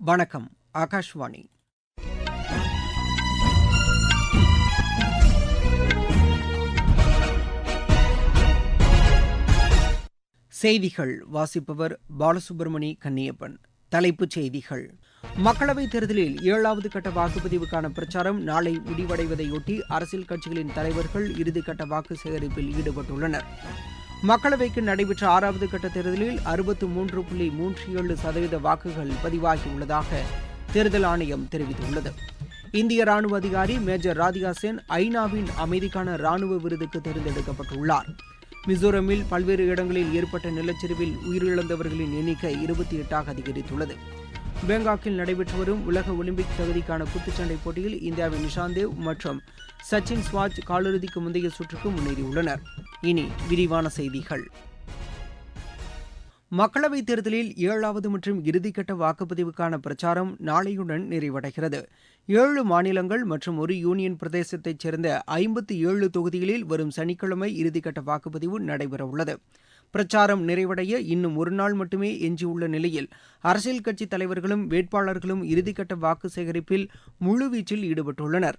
வணக்கம் ஆகாஷ்வாணி. செய்திகள் வாசிப்பவர் பாலசுப்ரமணி கன்னியப்பன். தலைப்புச் செய்திகள். மக்களவைத் தேர்தலில் ஏழாவது கட்ட வாக்குப்பதிவுக்கான பிரச்சாரம் நாளை முடிவடைவதையொட்டி அரசியல் கட்சிகளின் தலைவர்கள் இறுதிக்கட்ட வாக்கு சேகரிப்பில் ஈடுபட்டுள்ளனர். மக்களவைக்கு நடைபெற்ற ஆறாவது கட்ட தேர்தலில் அறுபத்து மூன்று புள்ளி மூன்று ஏழு சதவீத வாக்குகள் பதிவாகியுள்ளதாக தேர்தல் ஆணையம் தெரிவித்துள்ளது. இந்திய ராணுவ அதிகாரி மேஜர் ராதிகா சென் ஐநாவின் அமைதிக்கான ராணுவ விருதுக்கு தேர்ந்தெடுக்கப்பட்டுள்ளார். மிசோரமில் பல்வேறு இடங்களில் ஏற்பட்ட நிலச்சரிவில் உயிரிழந்தவர்களின் எண்ணிக்கை இருபத்தி எட்டாக அதிகரித்துள்ளது. பேங்காக்கில் நடைபெற்று வரும் உலக ஒலிம்பிக் தகுதிக்கான குத்துச்சண்டை போட்டியில் இந்தியாவின் நிஷாந்த் தேவ் மற்றும் சச்சின் ஸ்வாஜ் காலிறுதிக்கு முந்தைய சுற்றுக்கு முன்னேறியுள்ளனர். இனி விரிவான செய்திகள். மக்களவைத் தேர்தலில் ஏழாவது மற்றும் இறுதிக்கட்ட வாக்குப்பதிவுக்கான பிரச்சாரம் நாளையுடன் நிறைவடைகிறது. ஏழு மாநிலங்கள் மற்றும் ஒரு யூனியன் பிரதேசத்தைச் சேர்ந்த ஐம்பத்தி ஏழு தொகுதிகளில் வரும் சனிக்கிழமை இறுதிக்கட்ட வாக்குப்பதிவு நடைபெறவுள்ளது. உள்ளது பிரச்சாரம் நிறைவடைய இன்னும் ஒரு நாள் மட்டுமே எஞ்சியுள்ள நிலையில் அரசியல் கட்சித் தலைவர்களும் வேட்பாளர்களும் இறுதிக்கட்ட வாக்கு சேகரிப்பில் முழுவீச்சில் ஈடுபட்டுள்ளனர்.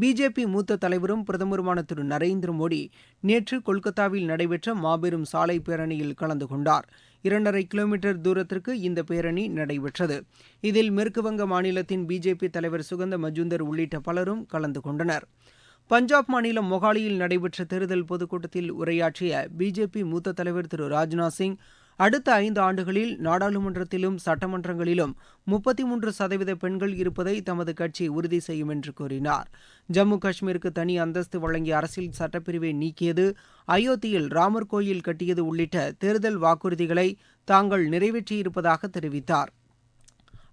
பிஜேபி மூத்த தலைவரும் பிரதமருமான திரு நரேந்திர மோடி நேற்று கொல்கத்தாவில் நடைபெற்ற மாபெரும் சாலை பேரணியில் கலந்து கொண்டார். இரண்டரை கிலோமீட்டர் தூரத்திற்கு இந்த பேரணி நடைபெற்றது. இதில் மேற்குவங்க மாநிலத்தின் பிஜேபி தலைவர் சுகந்த மஜுந்தர் உள்ளிட்ட பலரும் கலந்து கொண்டனர். பஞ்சாப் மாநிலம் மொஹாலியில் நடைபெற்ற தேர்தல் பொதுக்கூட்டத்தில் உரையாற்றிய பிஜேபி மூத்த தலைவர் திரு ராஜ்நாத் சிங் அடுத்த ஐந்து ஆண்டுகளில் நாடாளுமன்றத்திலும் சட்டமன்றங்களிலும் முப்பத்தி மூன்று சதவீத பெண்கள் இருப்பதை தமது கட்சி உறுதி செய்யும் என்று கூறினார். ஜம்மு காஷ்மீருக்கு தனி அந்தஸ்து வழங்கிய அரசியல் சட்டப்பிரிவை நீக்கியது அயோத்தியில் ராமர் கோயில் கட்டியது உள்ளிட்ட தேர்தல் வாக்குறுதிகளை தாங்கள் நிறைவேற்றியிருப்பதாக தெரிவித்தார்.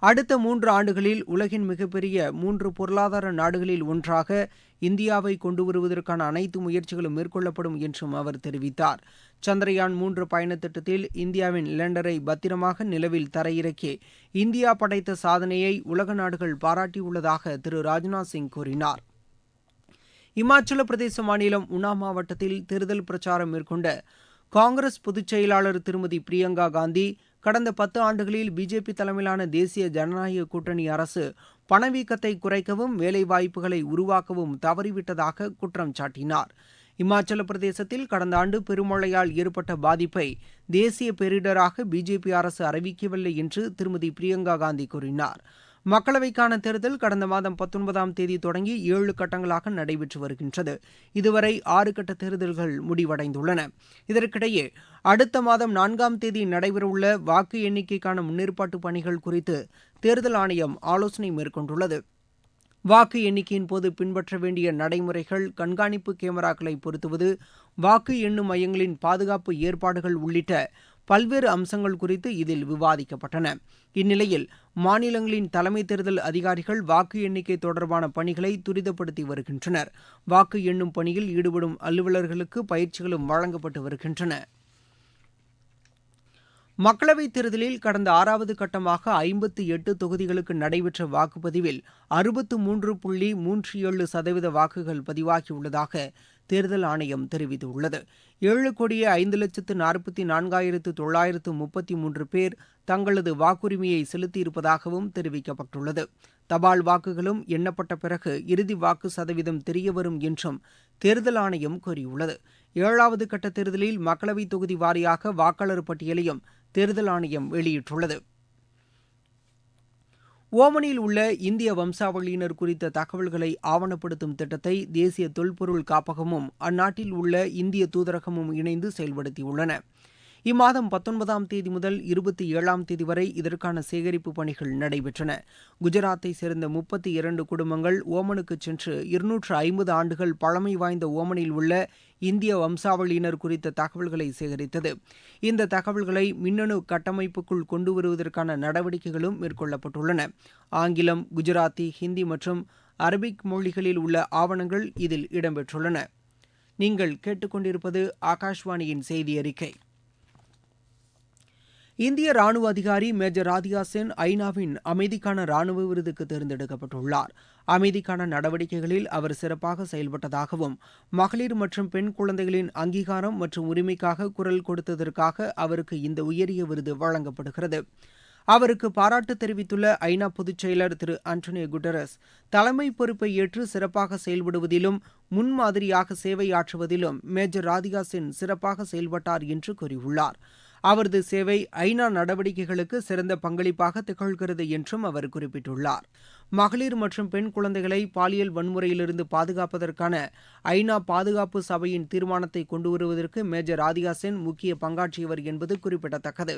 அடுத்த மூன்று ஆண்டுகளில் உலகின் மிகப்பெரிய மூன்று பொருளாதார நாடுகளில் ஒன்றாக இந்தியாவை கொண்டு வருவதற்கான அனைத்து முயற்சிகளும் மேற்கொள்ளப்படும் என்றும் அவர் தெரிவித்தார். சந்திரயான் மூன்று பயண திட்டத்தில் இந்தியாவின் லேண்டரை பத்திரமாக நிலவில் தரையிறக்கி இந்தியா படைத்த சாதனையை உலக நாடுகள் பாராட்டியுள்ளதாக திரு ராஜ்நாத் சிங் கூறினார். இமாச்சல பிரதேச மாநிலம் உனா மாவட்டத்தில் தேர்தல் பிரச்சாரம் மேற்கொண்ட காங்கிரஸ் பொதுச் செயலாளர் திருமதி பிரியங்கா காந்தி கடந்த பத்து ஆண்டுகளில் பிஜேபி தலைமையிலான தேசிய ஜனநாயக கூட்டணி அரசு பணவீக்கத்தை குறைக்கவும் வேலைவாய்ப்புகளை உருவாக்கவும் தவறிவிட்டதாக குற்றம் சாட்டினார். இமாச்சல பிரதேசத்தில் கடந்த ஆண்டு பெருமழையால் ஏற்பட்ட பாதிப்பை தேசிய பேரிடராக பிஜேபி அரசு அறிவிக்கவில்லை என்று திருமதி பிரியங்கா காந்தி கூறினார். மக்களவைக்கான தேர்தல் கடந்த மாதம் பத்தொன்பதாம் தேதி தொடங்கி ஏழு கட்டங்களாக நடைபெற்று வருகின்றது. இதுவரை ஆறு கட்ட தேர்தல்கள் முடிவடைந்துள்ளன. இதற்கிடையே அடுத்த மாதம் நான்காம் தேதி நடைபெறவுள்ள வாக்கு எண்ணிக்கைக்கான முன்னேற்பாட்டு பணிகள் குறித்து தேர்தல் ஆணையம் ஆலோசனை மேற்கொண்டுள்ளது. வாக்கு எண்ணிக்கையின் போது பின்பற்ற வேண்டிய நடைமுறைகள் கண்காணிப்பு கேமராக்களை பொருத்துவது வாக்கு எண்ணும் மையங்களின் பாதுகாப்பு ஏற்பாடுகள் உள்ளிட்ட பல்வேறு அம்சங்கள் குறித்து இதில் விவாதிக்கப்பட்டன. இந்நிலையில் மாநிலங்களின் தலைமை தேர்தல் அதிகாரிகள் வாக்கு எண்ணிக்கை தொடர்பான பணிகளை துரிதப்படுத்தி வருகின்றனர். வாக்கு எண்ணும் பணியில் ஈடுபடும் அலுவலர்களுக்கு பயிற்சிகளும் வழங்கப்பட்டு வருகின்றன. மக்களவைத் தேர்தலில் கடந்த ஆறாவது கட்டமாக ஐம்பத்தி எட்டு தொகுதிகளுக்கு நடைபெற்ற வாக்குப்பதிவில் அறுபத்து மூன்று புள்ளி மூன்று ஏழு சதவீத வாக்குகள் பதிவாகியுள்ளதாக தேர்தல் ஆணையம் தெரிவித்துள்ளது. ஏழு கோடியே ஐந்து லட்சத்து நாற்பத்தி நான்காயிரத்து தொள்ளாயிரத்து முப்பத்தி மூன்று பேர் தங்களது வாக்குரிமையை செலுத்தியிருப்பதாகவும் தெரிவிக்கப்பட்டுள்ளது. தபால் வாக்குகளும் எண்ணப்பட்ட பிறகு இறுதி வாக்கு சதவீதம் தெரியவரும் என்றும் தேர்தல் ஆணையம் கூறியுள்ளது. ஏழாவது கட்ட தேர்தலில் மக்களவைத் தொகுதி வாரியாக வாக்காளர் பட்டியலையும் தேர்தல் ஆணையம் வெளியிட்டுள்ளது. ஓமனில் உள்ள இந்திய வம்சாவளியினர் குறித்த தகவல்களை ஆவணப்படுத்தும் திட்டத்தை தேசிய தொல்பொருள் காப்பகமும் அந்நாட்டில் உள்ள இந்திய தூதரகமும் இணைந்து செயல்படுத்தியுள்ளன. இம்மாதம் பத்தொன்பதாம் தேதி முதல் இருபத்தி ஏழாம் தேதி வரை இதற்கான சேகரிப்பு பணிகள் நடைபெற்றன. குஜராத்தை சேர்ந்த முப்பத்தி இரண்டு குடும்பங்கள் ஓமனுக்கு சென்று இருநூற்று ஐம்பது ஆண்டுகள் பழமை வாய்ந்த ஓமனில் உள்ள இந்திய வம்சாவளியினர் குறித்த தகவல்களை சேகரித்தது. இந்த தகவல்களை மின்னணு கட்டமைப்புக்குள் கொண்டு வருவதற்கான நடவடிக்கைகளும் மேற்கொள்ளப்பட்டுள்ளன. ஆங்கிலம் குஜராத்தி ஹிந்தி மற்றும் அரபிக் மொழிகளில் உள்ள ஆவணங்கள் இதில் இடம்பெற்றுள்ளன. நீங்கள் கேட்டுக்கொண்டிருப்பது ஆகாஷ்வாணியின் செய்தி அறிக்கை. இந்திய ராணுவ அதிகாரி மேஜர் ராதிகா சென் ஐநாவின் அமைதிக்கான ராணுவ விருதுக்கு தேர்ந்தெடுக்கப்பட்டுள்ளார். அமைதிக்கான நடவடிக்கைகளில் அவர் சிறப்பாக செயல்பட்டதாகவும் மகளிர் மற்றும் பெண் குழந்தைகளின் அங்கீகாரம் மற்றும் உரிமைக்காக குரல் கொடுத்ததற்காக அவருக்கு இந்த உயரிய விருது வழங்கப்படுகிறது. அவருக்கு பாராட்டு தெரிவித்துள்ள ஐநா பொதுச் செயலர் திரு ஆண்டோனியோ குட்டரஸ் தலைமை பொறுப்பை ஏற்று சிறப்பாக செயல்படுவதிலும் முன்மாதிரியாக சேவையாற்றுவதிலும் மேஜர் ராதிகா சென் சிறப்பாக செயல்பட்டார் என்று கூறியுள்ளார். அவரது சேவை ஐநா நடவடிக்கைகளுக்கு சிறந்த பங்களிப்பாக திகழ்கிறது என்றும் அவர் குறிப்பிட்டுள்ளார். மகளிர் மற்றும் பெண் குழந்தைகளை பாலியல் வன்முறையிலிருந்து பாதுகாப்பதற்கான ஐநா பாதுகாப்பு சபையின் தீர்மானத்தை கொண்டுவருவதற்கு மேஜர் ராதிகா சென் முக்கிய பங்காற்றியவர் என்பது குறிப்பிடத்தக்கது.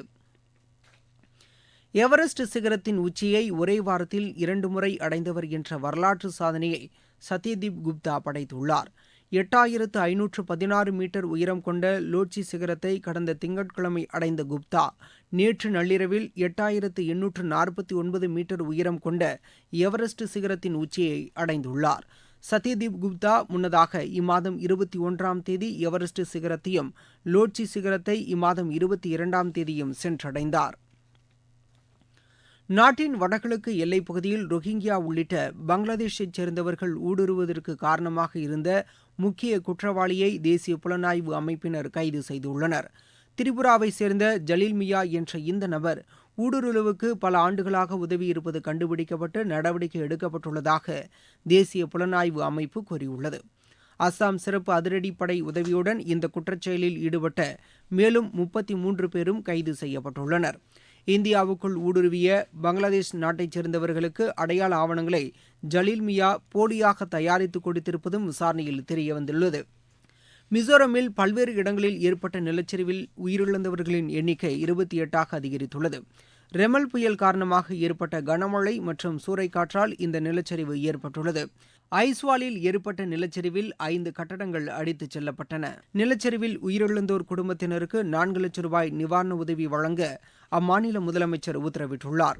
எவரெஸ்ட் சிகரத்தின் உச்சியை ஒரே வாரத்தில் இரண்டு முறை அடைந்தவர் என்ற வரலாற்று சாதனையை சத்யதீப் குப்தா படைத்துள்ளார். எட்டாயிரத்து ஐநூற்று பதினாறு மீட்டர் உயரம் கொண்ட லோட்சி சிகரத்தை கடந்த திங்கட்கிழமை அடைந்த குப்தா நேற்று நள்ளிரவில் எட்டாயிரத்து எண்ணூற்று நாற்பத்தி ஒன்பது மீட்டர் உயரம் கொண்ட எவரெஸ்ட் சிகரத்தின் உச்சியை அடைந்துள்ளார். சத்யதீப் குப்தா முன்னதாக இம்மாதம் இருபத்தி ஒன்றாம் தேதி எவரெஸ்ட் சிகரத்தையும் லோட்சி சிகரத்தை இம்மாதம் இருபத்தி இரண்டாம் தேதியும் சென்றடைந்தார். நாட்டின் வடகிழக்கு எல்லைப் பகுதியில் ரோஹிங்கியா உள்ளிட்ட பங்களாதேஷைச் சேர்ந்தவர்கள் ஊடுருவதற்கு காரணமாக இருந்த முக்கிய குற்றவாளியை தேசிய புலனாய்வு அமைப்பினர் கைது செய்துள்ளனர். திரிபுராவை சேர்ந்த ஜலீல் மியா என்ற இந்த நபர் ஊடுருவலுக்கு பல ஆண்டுகளாக உதவியிருப்பது கண்டுபிடிக்கப்பட்டு நடவடிக்கை எடுக்கப்பட்டுள்ளதாக தேசிய புலனாய்வு அமைப்பு கூறியுள்ளது. அஸ்ஸாம் சிறப்பு அதிரடிப்படை உதவியுடன் இந்த குற்றச்செயலில் ஈடுபட்ட மேலும் முப்பத்தி மூன்று பேரும் கைது செய்யப்பட்டுள்ளனா் இந்தியாவுக்குள் ஊடுருவிய பங்களாதேஷ் நாட்டைச் சேர்ந்தவர்களுக்கு அடையாள ஆவணங்களை ஜலீல் மியா போலியாக தயாரித்து கொடுத்திருப்பதும் விசாரணையில் தெரியவந்துள்ளது. மிசோரமில் பல்வேறு இடங்களில் ஏற்பட்ட நிலச்சரிவில் உயிரிழந்தவர்களின் எண்ணிக்கை இருபத்தி எட்டாக அதிகரித்துள்ளது. ரெமல் புயல் காரணமாக ஏற்பட்ட கனமழை மற்றும் சூறைக்காற்றால் இந்த நிலச்சரிவு ஏற்பட்டுள்ளது. ஐஸ்வாலில் ஏற்பட்ட நிலச்சரிவில் ஐந்து கட்டடங்கள் அடித்துச் செல்லப்பட்டன. நிலச்சரிவில் உயிரிழந்தோர் குடும்பத்தினருக்கு நான்கு லட்சம் ரூபாய் நிவாரண உதவி வழங்க அம்மாநில முதலமைச்சர் உத்தரவிட்டுள்ளார்.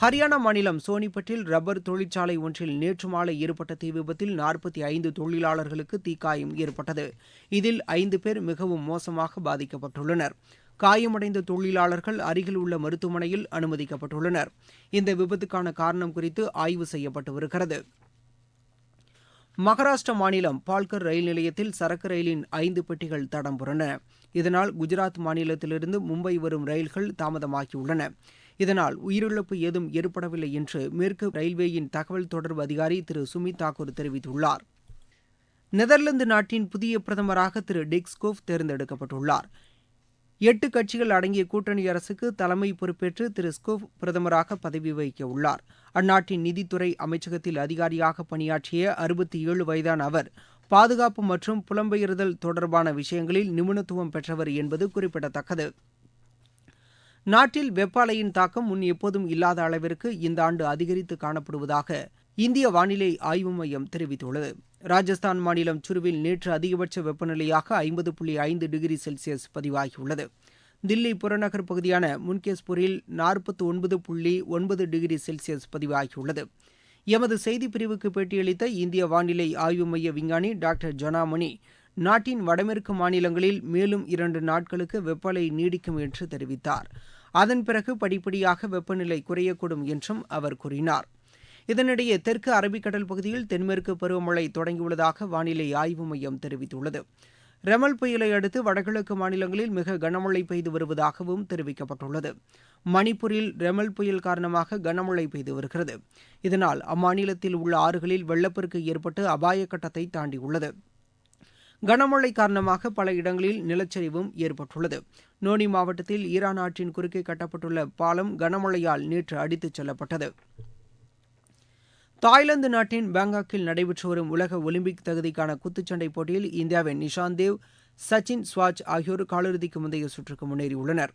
ஹரியானா மாநிலம் சோனிபட்டில் ரப்பர் தொழிற்சாலை ஒன்றில் நேற்று மாலை ஏற்பட்ட தீ விபத்தில் நாற்பத்தி ஐந்து தொழிலாளர்களுக்கு தீக்காயம் ஏற்பட்டது. இதில் ஐந்து பேர் மிகவும் மோசமாக பாதிக்கப்பட்டுள்ளனர். காயமடைந்த தொழிலாளர்கள் அருகில் உள்ள மருத்துவமனையில் அனுமதிக்கப்பட்டுள்ளனர். இந்த விபத்துக்கான காரணம் குறித்து ஆய்வு செய்யப்பட்டு வருகிறது. மகாராஷ்டிரா மாநிலம் பால்கர் ரயில் நிலையத்தில் சரக்கு ரயிலின் ஐந்து பெட்டிகள் தடம் இதனால் குஜராத் மாநிலத்திலிருந்து மும்பை வரும் ரயில்கள் தாமதமாகியுள்ளன. இதனால் உயிரிழப்பு ஏதும் ஏற்படவில்லை என்று மேற்கு ரயில்வேயின் தகவல் தொடர்பு அதிகாரி திரு. சுமித் தாக்கூர் தெரிவித்துள்ளார். நெதர்லாந்து நாட்டின் புதிய பிரதமராக திரு. டிக்ஸ்கோவ் தேர்ந்தெடுக்கப்பட்டுள்ளார். எட்டு கட்சிகள் அடங்கிய கூட்டணி அரசுக்கு தலைமை பொறுப்பேற்று திரு ஸ்கோப் பிரதமராக பதவி வகிக்க உள்ளார். அந்நாட்டின் நிதித்துறை அமைச்சகத்தில் அதிகாரியாக பணியாற்றிய அறுபத்தி ஏழு வயதான அவர் பாதுகாப்பு மற்றும் புலம்பெயர்தல் தொடர்பான விஷயங்களில் நிபுணத்துவம் பெற்றவர் என்பது குறிப்பிடத்தக்கது. நாட்டில் வெப்ப அலையின் தாக்கம் முன் எப்போதும் இல்லாத அளவிற்கு இந்த ஆண்டு அதிகரித்து காணப்படுவதாக இந்திய வானிலை ஆய்வு மையம் தெரிவித்துள்ளது. ராஜஸ்தான் மாநிலம் சுருவில் நேற்று அதிகபட்ச வெப்பநிலையாக ஐம்பது புள்ளி ஐந்து டிகிரி செல்சியஸ் பதிவாகியுள்ளது. தில்லி புறநகர் பகுதியான முன்கேஸ்பூரில் நாற்பத்தி ஒன்பது புள்ளி ஒன்பது டிகிரி செல்சியஸ் பதிவாகியுள்ளது. எமது செய்தி பிரிவுக்கு பேட்டியளித்த இந்திய வானிலை ஆய்வு மைய விஞ்ஞானி டாக்டர் ஜொனாமணி நாட்டின் வடமேற்கு மாநிலங்களில் மேலும் இரண்டு நாட்களுக்கு வெப்பநிலை நீடிக்கும் என்று தெரிவித்தார். அதன் பிறகு படிப்படியாக வெப்பநிலை குறையக்கூடும் என்றும் அவர் கூறினார். இதனிடையே தெற்கு அரபிக்கடல் பகுதியில் தென்மேற்கு பருவமழை தொடங்கியுள்ளதாக வானிலை ஆய்வு மையம் தெரிவித்துள்ளது. ரெமல் புயலை அடுத்து வடகிழக்கு மாநிலங்களில் மிக கனமழை பெய்து வருவதாகவும் தெரிவிக்கப்பட்டுள்ளது. மணிப்பூரில் ரெமல் புயல் காரணமாக கனமழை பெய்து வருகிறது. இதனால் அம்மாநிலத்தில் உள்ள ஆறுகளில் வெள்ளப்பெருக்கு ஏற்பட்டு அபாய கட்டத்தை தாண்டியுள்ளது. கனமழை காரணமாக பல இடங்களில் நிலச்சரிவும் ஏற்பட்டுள்ளது. நோனி மாவட்டத்தில் ஈரான் ஆற்றின் குறுக்கே கட்டப்பட்டுள்ள பாலம் கனமழையால் நேற்று அடித்துச் செல்லப்பட்டது. தாய்லாந்து நாட்டின் பாங்காக்கில் நடைபெற்று வரும் உலக ஒலிம்பிக் தகுதிக்கான குத்துச்சண்டை போட்டியில் இந்தியாவின் நிஷாந்த் தேவ் சச்சின் ஸ்வாஜ் ஆகியோர் காலிறுதிக்கு முந்தைய சுற்றுக்கு முன்னேறியுள்ளனர்.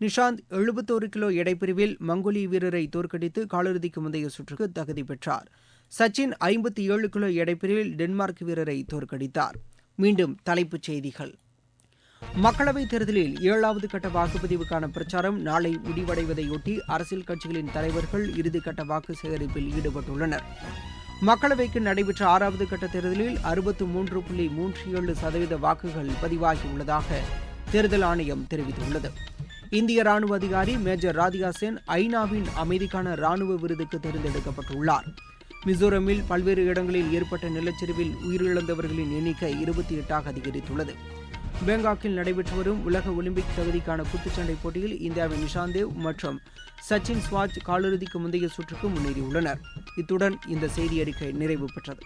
நிஷாந்த் எழுபத்தோரு கிலோ எடைப்பிரிவில் மங்கோலிய வீரரை தோற்கடித்து காலிறுதிக்கு முந்தைய சுற்றுக்கு தகுதி பெற்றார். சச்சின் ஐம்பத்தி ஏழு கிலோ எடைப்பிரிவில் டென்மார்க் வீரரை தோற்கடித்தார். மீண்டும் தலைப்புச் செய்திகள். மக்களவைத் தேர்தலில் ஏழாவது கட்ட வாக்குப்பதிவுக்கான பிரச்சாரம் நாளை முடிவடைவதையொட்டி அரசியல் கட்சிகளின் தலைவர்கள் இறுதிக்கட்ட வாக்கு சேகரிப்பில் ஈடுபட்டுள்ளனர். மக்களவைக்கு நடைபெற்ற ஆறாவது கட்ட தேர்தலில் அறுபத்து மூன்று புள்ளி மூன்று ஏழு சதவீத வாக்குகள் பதிவாகியுள்ளதாக தேர்தல் ஆணையம் தெரிவித்துள்ளது. இந்திய ராணுவ அதிகாரி மேஜர் ராதிகா சென் ஐநாவின் அமைதிக்கான ராணுவ விருதுக்கு தேர்ந்தெடுக்கப்பட்டுள்ளார். மிசோரமில் பல்வேறு இடங்களில் ஏற்பட்ட நிலச்சரிவில் உயிரிழந்தவர்களின் எண்ணிக்கை இருபத்தி எட்டாக அதிகரித்துள்ளது. பேங்காக்கில் நடைபெற்று வரும் உலக ஒலிம்பிக் தகுதிக்கான குத்துச்சண்டை போட்டியில் இந்தியாவின் நிஷாந்த் தேவ் மற்றும் சச்சின் ஸ்வாஜ் காலிறுதிக்கு முந்தைய சுற்றுக்கு முன்னேறியுள்ளனர். இத்துடன் இந்த செய்தி அறிக்கை நிறைவு பெற்றது.